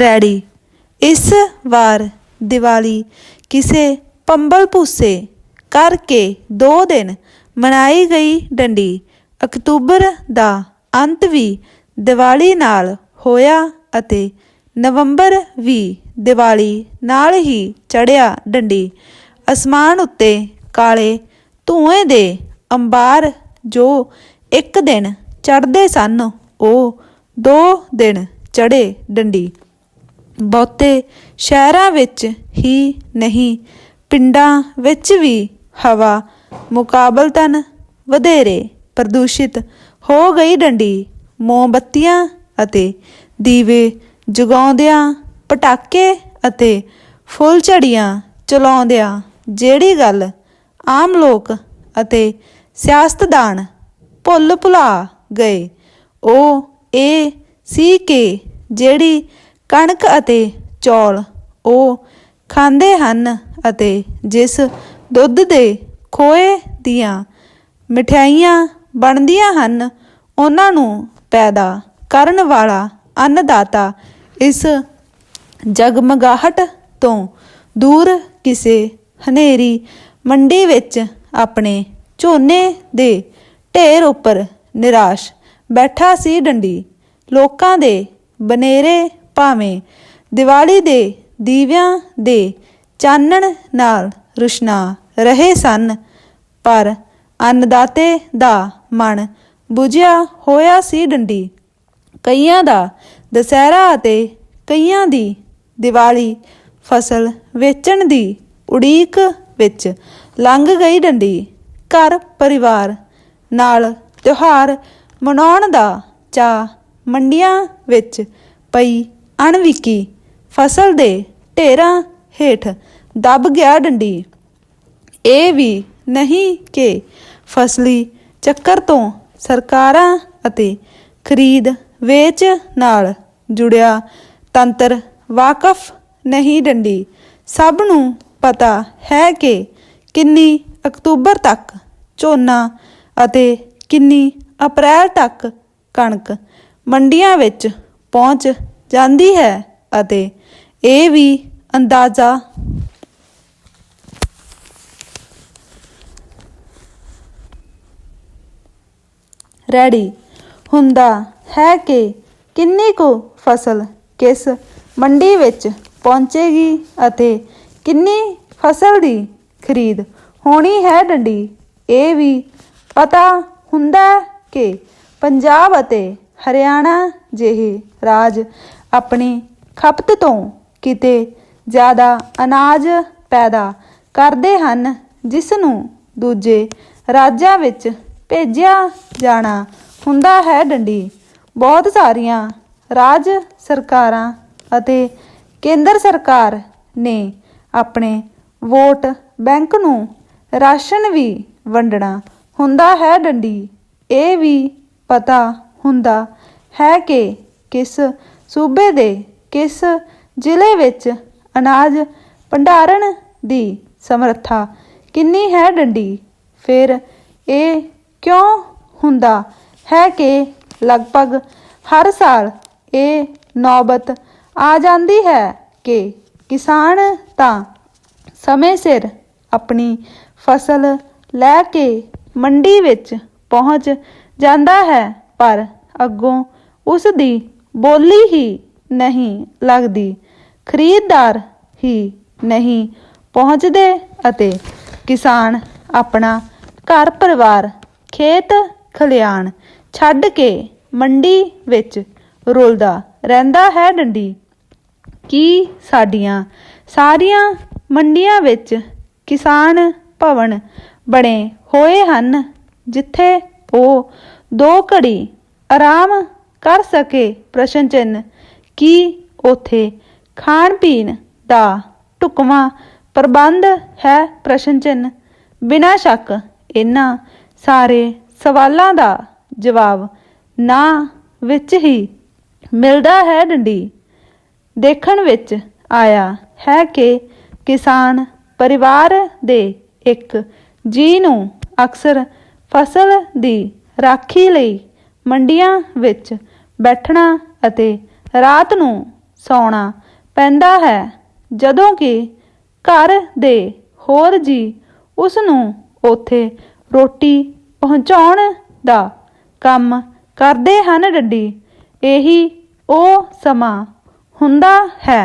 ਰੈੜੀ। ਇਸ ਵਾਰ ਦੀਵਾਲੀ ਕਿਸੇ ਪੰਬਲ ਭੂਸੇ ਕਰਕੇ 2 ਦਿਨ ਮਨਾਈ ਗਈ ਡੰਡੀ। ਅਕਤੂਬਰ ਦਾ ਅੰਤ ਵੀ ਦੀਵਾਲੀ ਨਾਲ ਹੋਇਆ ਅਤੇ ਨਵੰਬਰ ਵੀ ਦੀਵਾਲੀ ਨਾਲ ਹੀ ਚੜਿਆ ਡੰਡੀ। ਅਸਮਾਨ ਉੱਤੇ ਕਾਲੇ ਧੂਏ ਦੇ ਅੰਬਾਰ ਜੋ ਇੱਕ ਦਿਨ ਚੜਦੇ ਸਨ, ਉਹ ਦੋ ਦਿਨ ਚੜੇ ਡੰਡੀ। ਬਹੁਤੇ ਸ਼ਹਿਰਾਂ ਵਿੱਚ ਹੀ ਨਹੀਂ, ਪਿੰਡਾਂ ਵਿੱਚ ਵੀ ਹਵਾ ਮੁਕਾਬਲਤਨ ਵਧੇਰੇ ਪ੍ਰਦੂਸ਼ਿਤ ਹੋ ਗਈ ਡੰਡੀ, ਮੋਮਬੱਤੀਆਂ ਅਤੇ ਦੀਵੇ ਜਗਾਉਂਦਿਆਂ, ਪਟਾਕੇ ਅਤੇ ਫੁੱਲ ਝੜੀਆਂ ਚਲਾਉਂਦਿਆਂ, ਜਿਹੜੀ ਗੱਲ ਆਮ ਲੋਕ ਅਤੇ ਸਿਆਸਤਦਾਨ ਭੁੱਲ ਭੁਲਾ ਗਏ, ਉਹ ਇਹ ਸੀ ਕਿ ਜਿਹੜੀ ਕਣਕ ਅਤੇ ਚੌਲ ਉਹ ਖਾਂਦੇ ਹਨ ਅਤੇ ਜਿਸ ਦੁੱਧ ਦੇ ਖੋਏ ਦੀਆਂ ਮਠਿਆਈਆਂ ਬਣਦੀਆਂ ਹਨ, ਉਹਨਾਂ ਨੂੰ ਪੈਦਾ ਕਰਨ ਵਾਲਾ ਅੰਨਦਾਤਾ ਇਸ ਜਗਮਗਾਹਟ ਤੋਂ ਦੂਰ ਕਿਸੇ ਹਨੇਰੀ ਮੰਡੀ ਵਿੱਚ ਆਪਣੇ ਝੋਨੇ ਦੇ ਢੇਰ ਉੱਪਰ ਨਿਰਾਸ਼ ਬੈਠਾ ਸੀ ਡੰਡੀ। ਲੋਕਾਂ ਦੇ ਬਨੇਰੇ ਭਾਵੇਂ ਦੀਵਾਲੀ ਦੇ ਦੀਵਿਆਂ ਦੇ ਚਾਨਣ ਨਾਲ ਰੁਸ਼ਨਾ ਰਹੇ ਸਨ, ਪਰ ਅੰਨਦਾਤੇ ਦਾ ਮਨ ਬੁਝਿਆ ਹੋਇਆ ਸੀ ਡੰਡੀ। ਕਈਆਂ ਦਾ ਦਸਹਿਰਾ ਅਤੇ ਕਈਆਂ ਦੀ ਦੀਵਾਲੀ ਫਸਲ ਵੇਚਣ ਦੀ ਉਡੀਕ ਵਿੱਚ ਲੰਘ ਗਈ ਡੰਡੀ। ਘਰ ਪਰਿਵਾਰ ਨਾਲ ਤਿਉਹਾਰ ਮਨਾਉਣ ਦਾ ਚਾਅ ਮੰਡੀਆਂ ਵਿੱਚ ਪਈ ਅਣਵਿਕੀ ਫਸਲ ਦੇ ਢੇਰਾਂ ਹੇਠ ਦਬ ਗਿਆ ਡੰਡੀ। ਇਹ ਵੀ ਨਹੀਂ ਕਿ ਫਸਲੀ ਚੱਕਰ ਤੋਂ ਸਰਕਾਰਾਂ ਅਤੇ ਖਰੀਦ ਵੇਚ ਨਾਲ ਜੁੜਿਆ ਤੰਤਰ ਵਾਕਫ ਨਹੀਂ ਡੰਡੀ। ਸਭ ਨੂੰ ਪਤਾ ਹੈ ਕਿ ਕਿੰਨੀ ਅਕਤੂਬਰ ਤੱਕ ਝੋਨਾ ਅਤੇ ਕਿੰਨੀ ਅਪ੍ਰੈਲ ਤੱਕ ਕਣਕ ਮੰਡੀਆਂ ਵਿੱਚ ਪਹੁੰਚ ਜਾਂਦੀ ਹੈ ਅਤੇ ਇਹ ਵੀ ਅੰਦਾਜ਼ਾ ਰੈਡੀ ਹੁੰਦਾ ਹੈ ਕਿ ਕਿੰਨੀ ਕੁ ਫਸਲ ਕਿਸ ਮੰਡੀ ਵਿੱਚ ਪਹੁੰਚੇਗੀ ਅਤੇ ਕਿੰਨੀ ਫਸਲ ਦੀ ਖਰੀਦ ਹੋਣੀ ਹੈ ਡੰਡੀ? ਇਹ ਵੀ ਪਤਾ ਹੁੰਦਾ ਹੈ ਕਿ ਪੰਜਾਬ ਅਤੇ ਹਰਿਆਣਾ ਜਿਹੇ ਰਾਜ ਆਪਣੀ ਖਪਤ ਤੋਂ ਕਿਤੇ ਜ਼ਿਆਦਾ ਅਨਾਜ ਪੈਦਾ ਕਰਦੇ ਹਨ, ਜਿਸ ਨੂੰ ਦੂਜੇ ਰਾਜਾਂ ਵਿੱਚ ਭੇਜਿਆ ਜਾਣਾ ਹੁੰਦਾ ਹੈ ਡੰਡੀ। ਬਹੁਤ ਸਾਰੀਆਂ ਰਾਜ ਸਰਕਾਰਾਂ ਅਤੇ ਕੇਂਦਰ ਸਰਕਾਰ ਨੇ ਆਪਣੇ ਵੋਟ ਬੈਂਕ ਨੂੰ ਰਾਸ਼ਨ ਵੀ ਵੰਡਣਾ ਹੁੰਦਾ ਹੈ ਡੰਡੀ। ਇਹ ਵੀ ਪਤਾ ਹੁੰਦਾ ਹੈ ਕਿ ਕਿਸ ਸੂਬੇ ਦੇ ਕਿਸ ਜ਼ਿਲ੍ਹੇ ਵਿੱਚ ਅਨਾਜ ਭੰਡਾਰਨ ਦੀ ਸਮਰੱਥਾ ਕਿੰਨੀ ਹੈ ਡੰਡੀ? ਫਿਰ ਇਹ ਕਿਉਂ ਹੁੰਦਾ ਹੈ ਕਿ ਲਗਭਗ ਹਰ ਸਾਲ ਇਹ ਨੌਬਤ ਆ ਜਾਂਦੀ ਹੈ ਕਿ ਕਿਸਾਨ ਤਾਂ ਸਮੇਂ ਸਿਰ ਆਪਣੀ ਫਸਲ ਲੈ ਕੇ ਮੰਡੀ ਵਿੱਚ ਪਹੁੰਚ ਜਾਂਦਾ ਹੈ, ਪਰ ਅੱਗੋਂ ਉਸ ਦੀ ਬੋਲੀ ਹੀ ਨਹੀਂ ਲੱਗਦੀ, ਖਰੀਦਦਾਰ ਹੀ ਨਹੀਂ ਪਹੁੰਚਦੇ ਅਤੇ ਕਿਸਾਨ ਆਪਣਾ ਘਰ ਪਰਿਵਾਰ, ਖੇਤ ਖਲਿਆਣ ਛੱਡ ਕੇ ਮੰਡੀ ਵਿੱਚ ਰੁਲਦਾ ਰਹਿੰਦਾ ਹੈ ਡੰਡੀ। ਕੀ ਸਾਡੀਆਂ ਸਾਰੀਆਂ ਮੰਡੀਆਂ ਵਿੱਚ ਕਿਸਾਨ ਭਵਨ ਬਣੇ ਹੋਏ ਹਨ, ਜਿੱਥੇ ਉਹ ਦੋ ਘੜੀ ਆਰਾਮ ਕਰ ਸਕੇ ਪ੍ਰਸ਼ਨ ਚਿੰਨ। ਕੀ ਉਥੇ ਖਾਣ ਪੀਣ ਦਾ ਢੁਕਵਾਂ ਪ੍ਰਬੰਧ ਹੈ? ਪ੍ਰਸ਼ਨ ਚਿੰਨ। ਬਿਨਾਂ ਸ਼ੱਕ ਇਹਨਾਂ ਸਾਰੇ ਸਵਾਲਾਂ ਦਾ ਜਵਾਬ ਨਾ ਵਿੱਚ ਹੀ ਮਿਲਦਾ ਹੈ ਡੰਡੀ। ਦੇਖਣ ਵਿੱਚ ਆਇਆ ਹੈ ਕਿ ਕਿਸਾਨ ਪਰਿਵਾਰ ਦੇ ਇੱਕ ਜੀ ਨੂੰ ਅਕਸਰ ਫਸਲ ਦੀ ਰਾਖੀ ਲਈ ਮੰਡੀਆਂ ਵਿੱਚ ਬੈਠਣਾ ਅਤੇ ਰਾਤ ਨੂੰ ਸੌਣਾ ਪੈਂਦਾ ਹੈ, ਜਦੋਂ ਕਿ ਘਰ ਦੇ ਹੋਰ ਜੀ ਉਸ ਨੂੰ ਉੱਥੇ ਰੋਟੀ ਪਹੁੰਚਾਉਣ ਦਾ ਕੰਮ ਕਰਦੇ ਹਨ ਡੱਡੀ। ਇਹੀ ਉਹ ਸਮਾਂ ਹੁੰਦਾ ਹੈ।